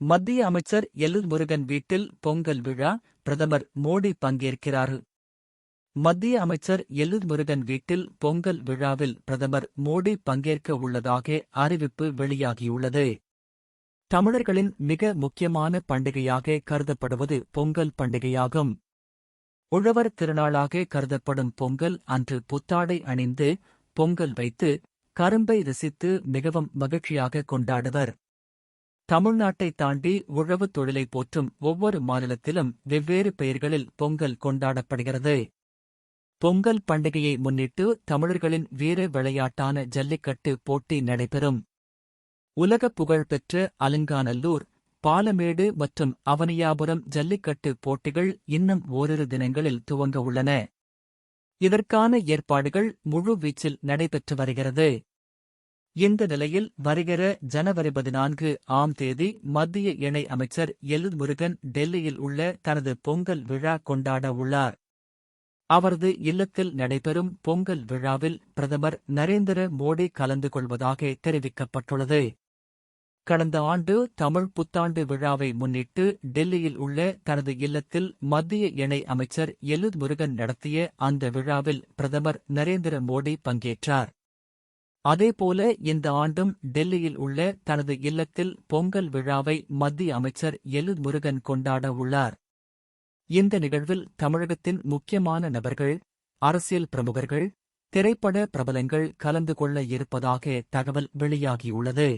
மத்திய அமைச்சர் எல் முருகன் வீட்டில் பொங்கல் விழா பிரதமர் மோடி பங்கேற்கிறார். மத்திய அமைச்சர் எல் முருகன் வீட்டில் பொங்கல் விழாவில் பிரதமர் மோடி பங்கேற்க உள்ளதாக அறிவிப்பு வெளியாகியுள்ளது. தமிழர்களின் மிக முக்கியமான பண்டிகையாக கருதப்படுவது பொங்கல் பண்டிகையாகும். உழவர் திருநாளாக கருதப்படும் பொங்கல் அன்று புத்தாடை அணிந்து பொங்கல் வைத்து கரும்பை ரசித்து மிகவும் மகிழ்ச்சியாக கொண்டாடுவர். தமிழ்நாட்டை தாண்டி உழவுத் தொழிலை போற்றும் ஒவ்வொரு மாநிலத்திலும் வெவ்வேறு பெயர்களில் பொங்கல் கொண்டாடப்படுகிறது. பொங்கல் பண்டிகையை முன்னிட்டு தமிழர்களின் வீர விளையாட்டான ஜல்லிக்கட்டு போட்டி நடைபெறும். உலக புகழ்பெற்ற அலங்காநல்லூர் பாலமேடு மற்றும் அவனியாபுரம் ஜல்லிக்கட்டு போட்டிகள் இன்னும் ஓரிரு தினங்களில் துவங்க உள்ளன. இதற்கான ஏற்பாடுகள் முழு வீச்சில் நடைபெற்று வருகிறது. இந்த நிலையில் வருகிற ஜனவரி பதினான்கு ஆம் தேதி மத்திய இணை அமைச்சர் எல் முருகன் டெல்லியில் உள்ள தனது பொங்கல் விழா கொண்டாட உள்ளார். அவரது இல்லத்தில் நடைபெறும் பொங்கல் விழாவில் பிரதமர் நரேந்திர மோடி கலந்து கொள்வதாக தெரிவிக்கப்பட்டுள்ளது. கடந்த ஆண்டு தமிழ் புத்தாண்டு விழாவை முன்னிட்டு டெல்லியில் உள்ள தனது இல்லத்தில் மத்திய இணை அமைச்சர் எல் முருகன் நடத்திய அந்த விழாவில் பிரதமர் நரேந்திர மோடி பங்கேற்றார். அதேபோல இந்த ஆண்டும் டெல்லியில் உள்ள தனது இல்லத்தில் பொங்கல் விழாவை மத்திய அமைச்சர் எல் முருகன் கொண்டாட உள்ளார். இந்த நிகழ்வில் தமிழகத்தின் முக்கியமான நபர்கள் அரசியல் பிரமுகர்கள் திரைப்பட பிரபலங்கள் கலந்து கொள்ள இருப்பதாக தகவல் வெளியாகியுள்ளது.